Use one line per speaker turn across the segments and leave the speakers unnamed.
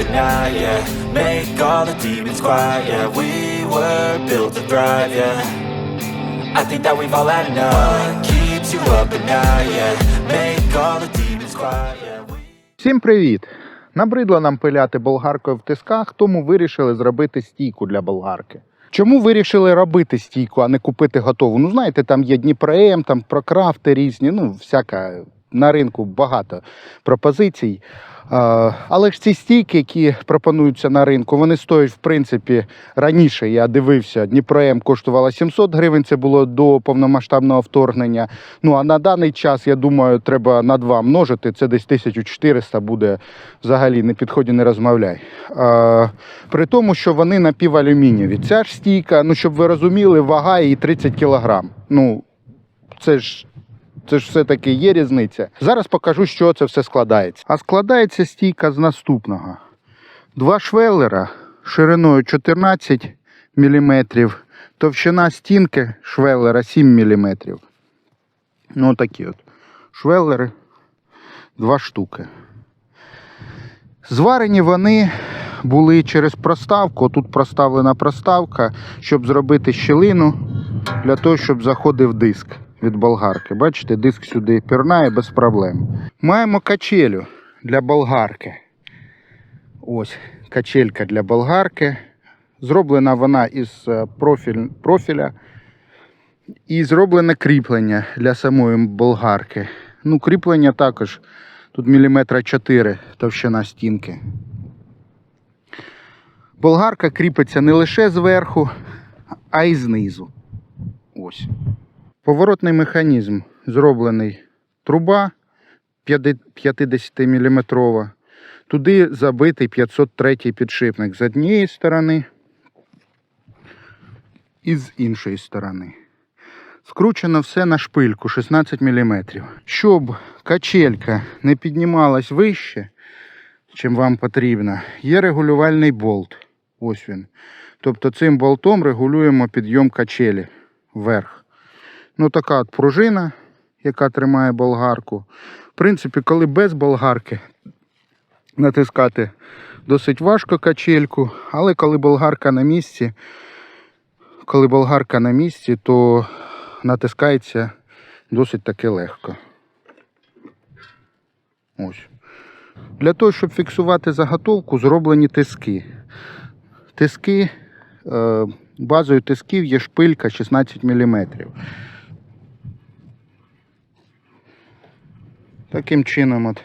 Keeps you up at night, yeah. Make all the demons quiet, yeah. We were built to thrive, yeah. I think that we've all had enough. What keeps you up at night, yeah. Make all the demons quiet, yeah. We
Всім привіт! Набридло нам пиляти болгаркою в тисках, тому вирішили зробити стійку для болгарки. Чому вирішили робити стійку, а не купити готову? Ну, знаєте, там є Дніпром, там прокрафти різні, ну, всяка на ринку багато пропозицій. Але ж ці стійки, які пропонуються на ринку, вони стоять, в принципі, раніше я дивився, Дніпром коштувала 700 гривень, це було до повномасштабного вторгнення. Ну а на даний час, я думаю, треба на два множити. Це десь 1400 буде взагалі не підході, не розмовляй. При тому, що вони напівалюмінієві. Ця ж стійка, ну щоб ви розуміли, вага її 30 кг. Ну, це ж. Це ж все-таки є різниця. Зараз покажу, що це все складається. А складається стійка з наступного: два швеллера шириною 14 мм, товщина стінки швеллера 7 мм. Ну, такі от. Швеллери два штуки. Зварені вони були через проставку. Тут проставлена проставка, щоб зробити щілину для того, щоб заходив диск від болгарки. Бачите, диск сюди пірнає без проблем. Маємо качелю для болгарки. Ось качелька для болгарки. Зроблена вона із е, профіль, профіля. І зроблене кріплення для самої болгарки. Ну, кріплення також. Тут міліметра 4 товщина стінки. Болгарка кріпиться не лише зверху, а й знизу. Ось. Поворотний механізм зроблений труба 50 мм. Туди забитий 503 підшипник з однієї сторони і з іншої сторони. Скручено все на шпильку 16 мм. Щоб качелька не піднімалась вище, чим вам потрібно, є регулювальний болт. Ось він. Тобто цим болтом регулюємо підйом качелі вверх. Ну, така от пружина, яка тримає болгарку. В принципі, коли без болгарки натискати досить важко качельку, але коли болгарка на місці, коли болгарка на місці, то натискається досить таки легко. Ось. Для того, щоб фіксувати заготовку, зроблені тиски. Тиски, е, базою тисків є шпилька 16 мм. Таким чином от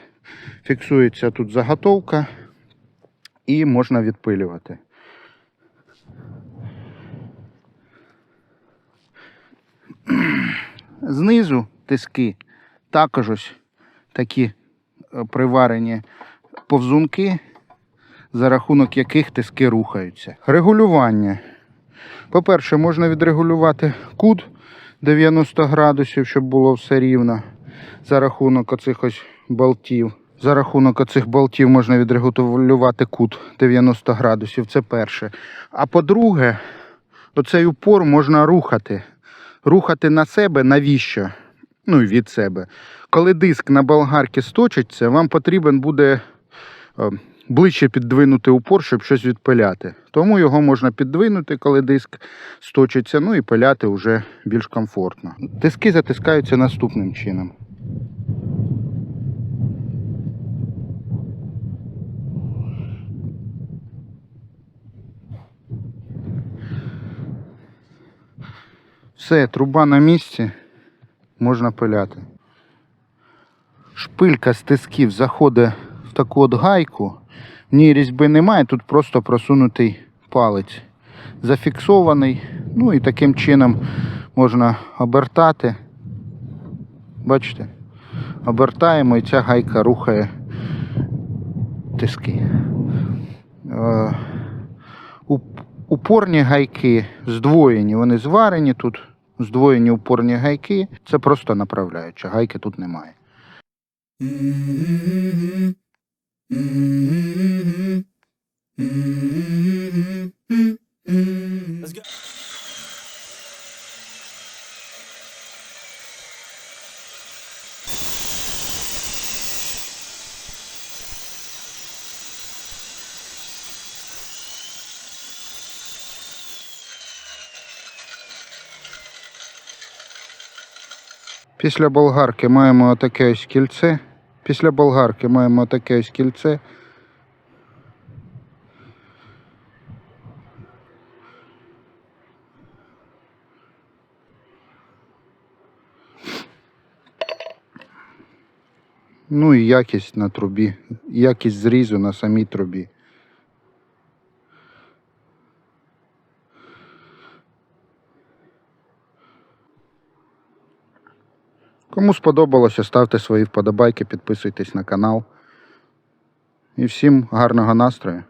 фіксується тут заготовка і можна відпилювати. Знизу тиски також ось такі е, приварені повзунки, за рахунок яких тиски рухаються. Регулювання. По-перше, можна відрегулювати кут 90 градусів, щоб було все рівно. За рахунок оцих ось болтів. За рахунок оцих болтів можна відрегулювати кут 90 градусів. Це перше. А по-друге, оцей упор можна рухати. Рухати на себе навіщо? Ну і від себе. Коли диск на болгарці сточиться, вам потрібен буде е, ближче піддвинути упор, щоб щось відпиляти. Тому його можна піддвинути, коли диск сточиться, ну і пиляти вже більш комфортно. Диски затискаються наступним чином. Все, труба на місці, можна пиляти. Шпилька з тисків заходить в таку от гайку. В ній різьби немає, тут просто просунутий палець. Зафіксований. Ну і таким чином можна обертати. Бачите? Обертаємо і ця гайка рухає тиски. Уп- упорні гайки здвоєні, вони зварені тут. Здвоєні упорні гайки. Це просто направляюча. Гайки тут немає. Після болгарки маємо отаке ось кільце. Після болгарки маємо отаке ось кільце. Ну і якість на трубі, якість зрізу на самій трубі. Кому сподобалося, ставте свої вподобайки, підписуйтесь на канал. І всім гарного настрою.